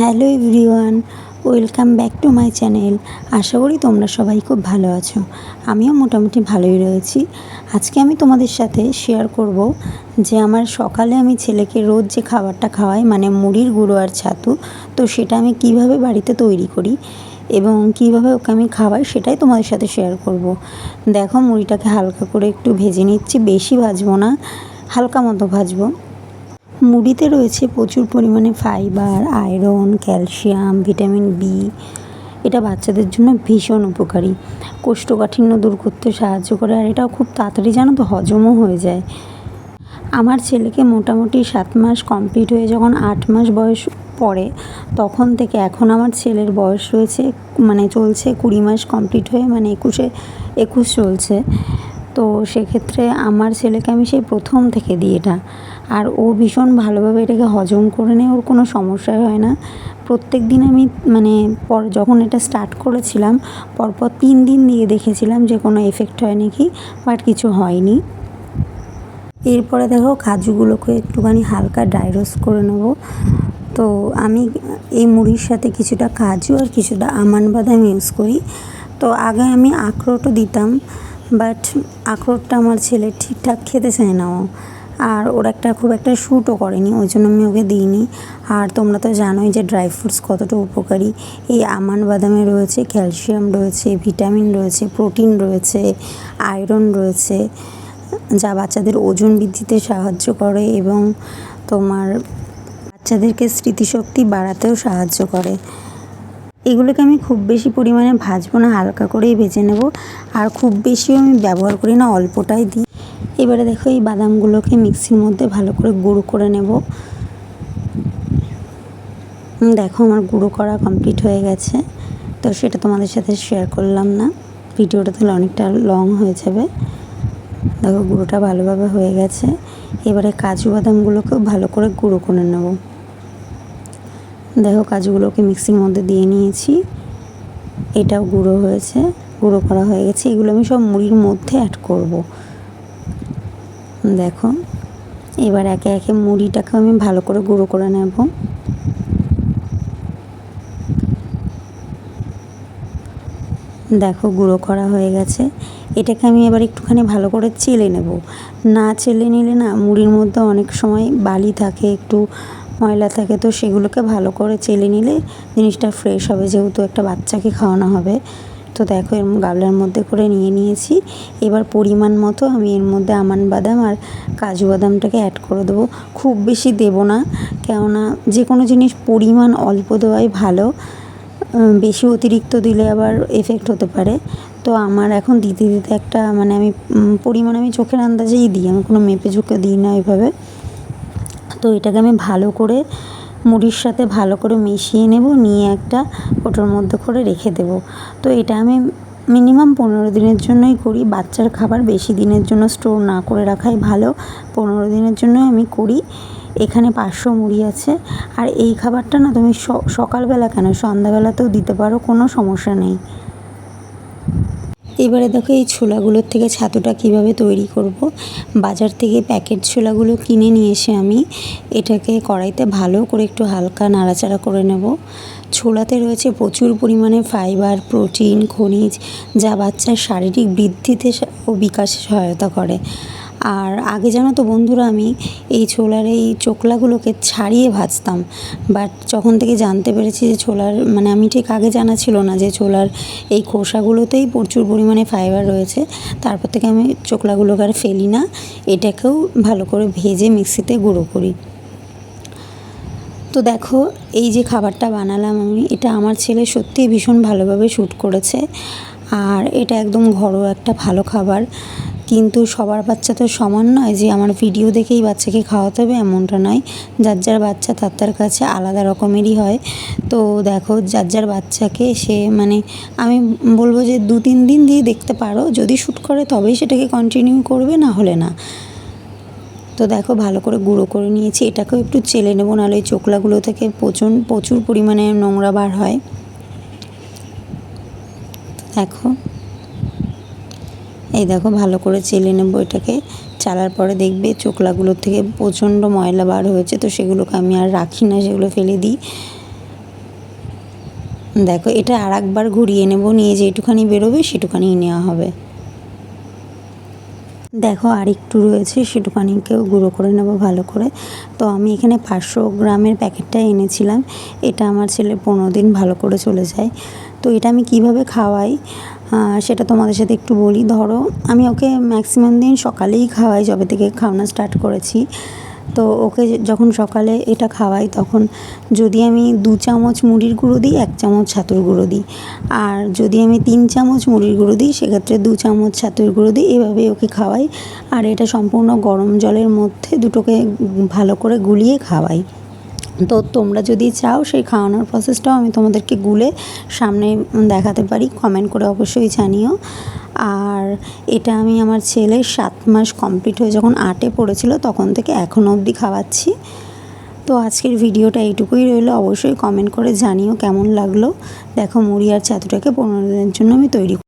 Hello everyone, welcome back to my channel. আশা করি তোমরা সবাই খুব ভালো আছো। আমিও মোটামুটি ভালোই রয়েছি। আজকে আমি তোমাদের সাথে শেয়ার করব যে আমার সকালে আমি ছেলেকে রোজ যে খাবারটা খাওয়াই মানে মুড়ির গুঁড়ো আর ছাতু, তো সেটা আমি কীভাবে বাড়িতে তৈরি করি এবং কীভাবে ওকে আমি খাওয়াই সেটাই তোমাদের সাথে শেয়ার করব। দেখো মুড়িটাকে হালকা করে একটু ভেজে নিচ্ছি, বেশি ভাজবো না, হালকা মতো ভাজবো। মুড়িতে রয়েছে প্রচুর পরিমাণে fibre, iron, calcium, vitamin B এটা বাচ্চাদের জন্য ভীষণ উপকারী। কোষ্ঠকাঠিন্য দূর করতে সাহায্য করে আর এটাও খুব তাড়াতাড়ি জানো তো হজমও হয়ে যায়। আমার ছেলেকে মোটামুটি সাত মাস কমপ্লিট হয়ে যখন আট মাস বয়স পড়ে, তখন থেকে এখন আমার ছেলের বয়স রয়েছে মানে চলছে কুড়ি মাস কমপ্লিট হয়ে মানে একুশে, একুশ চলছে। তো সেক্ষেত্রে আমার ছেলেকে আমি সেই প্রথম থেকে দিই এটা। আর ও ভীষণ ভালোভাবে এটাকে হজম করে নেয়, ওর কোনো সমস্যাই হয় না। প্রত্যেক দিন আমি মানে পর যখন এটা স্টার্ট করেছিলাম, পরপর তিন দিন দিয়ে দেখেছিলাম যে কোনো এফেক্ট হয় নাকি বাট কিছু হয়নি। এরপরে দেখো কাজুগুলোকে একটুখানি হালকা ড্রাই রোস্ট করে নেব। তো আমি এই মুড়ির সাথে কিছুটা কাজু আর কিছুটা আমান বাদাম ইউজ করি। তো আগে আমি আখরোটও দিতাম বাট আখরোটটা আমার ছেলে ঠিকঠাক খেতে চায় না ও। আর ওর একটা খুব একটা শ্যুটও করেনি, ওই জন্য আমি ওকে দিইনি। আর তোমরা তো জানোই যে ড্রাই ফ্রুটস কতটা উপকারী। এই আমান বাদামে রয়েছে ক্যালসিয়াম রয়েছে ভিটামিন রয়েছে প্রোটিন রয়েছে আয়রন রয়েছে, যা বাচ্চাদের ওজন বৃদ্ধিতে সাহায্য করে এবং তোমার বাচ্চাদেরকে স্মৃতিশক্তি বাড়াতেও সাহায্য করে। এগুলোকে আমি খুব বেশি পরিমাণে ভাজবো না, হালকা করেই ভেজে নেব। আর খুব বেশিও আমি ব্যবহার করি না, অল্পটাই দিই। এবারে দেখো এই বাদামগুলোকে মিক্সির মধ্যে ভালো করে গুঁড়ো করে নেব। দেখো আমার গুঁড়ো করা কমপ্লিট হয়ে গেছে। তো সেটা তোমাদের সাথে শেয়ার করলাম না। ভিডিওটা তাহলে অনেকটা লং হয়ে যাবে। দেখো গুঁড়োটা ভালোভাবে হয়ে গেছে। এবারে কাজু বাদামগুলোকেও ভালো করে গুঁড়ো করে নেব। দেখো কাজুগুলোকে মিক্সির মধ্যে দিয়ে নিয়েছি। এটাও গুঁড়ো হয়েছে, গুঁড়ো করা হয়ে গেছে। এগুলো আমি সব মুড়ির মধ্যে অ্যাড করব। দেখো, এবার একে একে মুড়িটাকে আমি ভালো করে গুঁড়ো করে নেব। দেখো, গুঁড়ো করা হয়ে গেছে। এটাকে আমি এবার একটুখানি ভালো করে চেলে নেব। না চেলে নিলে না মুড়ির মধ্যে অনেক সময় বালি থাকে, একটু ময়লা থাকে, তো সেগুলোকে ভালো করে চেলে নিলে জিনিসটা ফ্রেশ হবে, যেহেতু একটা বাচ্চাকে খাওয়ানো হবে। তো দেখো, এরম গাবলার মধ্যে করে নিয়ে নিয়েছি। এবার পরিমাণ মতো আমি এর মধ্যে আমান বাদাম আর কাজু বাদামটাকে অ্যাড করে দেবো। খুব বেশি দেব না, কেননা যে কোনো জিনিস পরিমাণ অল্প দেওয়াই ভালো। বেশি অতিরিক্ত দিলে আবার এফেক্ট হতে পারে। তো আমার এখন দিতে দিতে একটা মানে আমি পরিমাণ আমি চোখের আন্দাজেই দিই। আমি কোনো মেপে ঝুঁকে দিই না ওইভাবে। তো এটাকে আমি ভালো করে মুড়ির সাথে ভালো করে মিশিয়ে নেব, নিয়ে একটা ওটার মধ্যে করে রেখে দেব। তো এটা আমি মিনিমাম পনেরো দিনের জন্যই করি। বাচ্চার খাবার বেশি দিনের জন্য স্টোর না করে রাখাই ভালো। পনেরো দিনের জন্য আমি করি। এখানে পাঁচশো মুড়ি আছে। আর এই খাবারটা না তুমি সকালবেলা কেন? সন্ধ্যাবেলাতেও দিতে পারো, কোনো সমস্যা নেই। এবারে দেখো এই ছোলাগুলোর থেকে ছাতুটা কীভাবে তৈরি করব। বাজার থেকে প্যাকেট ছোলাগুলো কিনে নিয়ে এসে আমি এটাকে কড়াইতে ভালো করে একটু হালকা নাড়াচাড়া করে নেব। ছোলাতে রয়েছে প্রচুর পরিমাণে ফাইবার, প্রোটিন, খনিজ যা বাচ্চার শারীরিক বৃদ্ধিতে ও বিকাশে সহায়তা করে। আর আগে জানো তো বন্ধুরা আমি এই ছোলার এই চোকলাগুলোকে ছাড়িয়ে ভাজতাম। বাট যখন থেকে জানতে পেরেছি যে ছোলার মানে আমি ঠিক আগে জানা ছিল না যে ছোলার এই খোসাগুলোতেই প্রচুর পরিমাণে ফাইবার রয়েছে, তারপর থেকে আমি চোকলাগুলোকে আর ফেলি না, এটাকেও ভালো করে ভেজে মিক্সিতে গুঁড়ো করি। তো দেখো, এই যে খাবারটা বানালাম আমি, এটা আমার ছেলে সত্যিই ভীষণ ভালোভাবে শ্যুট করেছে। আর এটা একদম ঘরোয়া একটা ভালো খাবার। কিন্তু সবার বাচ্চা তো সমান নয় যে আমার ভিডিও দেখেই বাচ্চাকে খাওয়াতে হবে, এমনটা নয়। যার যার বাচ্চা তার তার কাছে আলাদা রকমেরই হয়। তো দেখো, যার যার বাচ্চাকে সে মানে আমি বলব যে দু তিন দিন দিয়ে দেখতে পারো, যদি শ্যুট করে তবেই সেটাকে কন্টিনিউ করবে, না হলে না। তো দেখো, ভালো করে গুঁড়ো করে নিয়েছি। এটাকেও একটু চেলে নেব, নাহলে ওই চোকলাগুলো থেকে প্রচুর প্রচুর পরিমাণে নোংরা বার হয়। দেখো। এই দেখো, ভালো করে চেলে নেব এটাকে। চালার পরে দেখবে চোকলাগুলোর থেকে প্রচণ্ড ময়লা বার হয়েছে, তো সেগুলোকে আমি আর রাখি না, সেগুলো ফেলে দিই। দেখো, এটা আর একবার ঘুরিয়ে নেব, নিয়ে যেটুখানি বেরোবে সেটুখানি নেওয়া হবে। দেখো আর একটু রয়েছে, সেটুখানিকেও গুঁড়ো করে নেব ভালো করে। তো আমি এখানে পাঁচশো গ্রামের প্যাকেটটা এনেছিলাম, এটা আমার ছেলে পনেরো দিন ভালো করে চলে যায়। তো এটা আমি কীভাবে খাওয়াই? সেটা তোমাদের সাথে একটু বলি। ধরো, আমি ওকে ম্যাক্সিমাম দিন সকালেই খাওয়াই, যবে থেকে খাওয়ানো স্টার্ট করেছি। তো ওকে যখন সকালে এটা খাওয়াই, তখন যদি আমি দু চামচ মুড়ির গুঁড়ো দিই, এক চামচ ছাতুর গুঁড়ো দিই। আর যদি আমি তিন চামচ মুড়ির গুঁড়ো দিই, সেক্ষেত্রে দু চামচ ছাতুর গুঁড়ো দিই, এভাবেই ওকে খাওয়াই। আর এটা সম্পূর্ণ গরম জলের মধ্যে দুটোকে ভালো করে গুলিয়ে খাওয়াই। তো তোমরা যদি চাও সেই খাওয়ানোর প্রসেসটাও আমি তোমাদেরকে গুলে সামনে দেখাতে পারি কমেন্ট করে অবশ্যই জানিও। আর এটা আমি আমার ছেলের সাত মাস কমপ্লিট হয়ে যখন আটে পড়েছিল তখন থেকে এখনও অবধি খাওয়াচ্ছি। তো আজকের ভিডিওটা এইটুকুই রইল, অবশ্যই কমেন্ট করে জানিও কেমন লাগল। দেখো মুড়ি আর ছাতুটাকে পনেরো দিনের জন্য আমি তৈরি